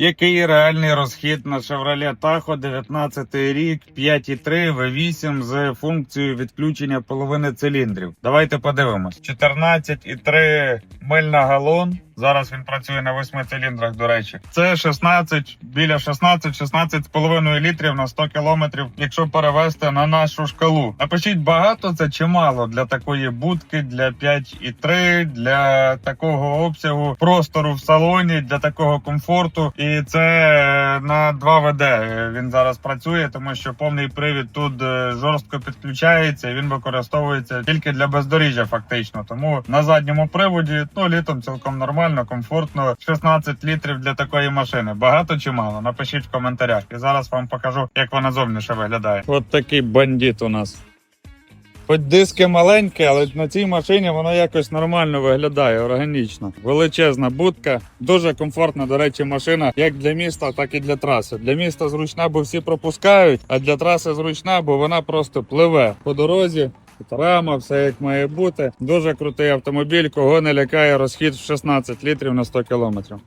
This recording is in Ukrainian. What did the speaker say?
Який реальний розхід на Chevrolet Tahoe 19 рік 5.3 V8 з функцією відключення половини циліндрів? Давайте подивимось. 14,3 миль на галон. Зараз він працює на 8 циліндрах, до речі. Це 16, біля 16-16,5 літрів на 100 кілометрів, якщо перевести на нашу шкалу. Напишіть, багато це чи мало для такої будки, для 5,3, для такого обсягу простору в салоні, для такого комфорту. І це е, на 2 ВД він зараз працює, тому що повний привід тут е, жорстко підключається. Він використовується тільки для бездоріжжя, фактично. Тому на задньому приводі ну літом цілком нормально, комфортно. 16 літрів для такої машини. Багато чи мало? Напишіть в коментарях. І зараз вам покажу, як вона зовніше виглядає. От такий бандит у нас. Хоч диски маленькі, але на цій машині воно якось нормально виглядає, органічно. Величезна будка, дуже комфортна, до речі, машина як для міста, так і для траси. Для міста зручна, бо всі пропускають, а для траси зручна, бо вона просто пливе по дорозі. Тут Рама, все як має бути. Дуже крутий автомобіль, кого не лякає розхід в 16 літрів на 100 кілометрів.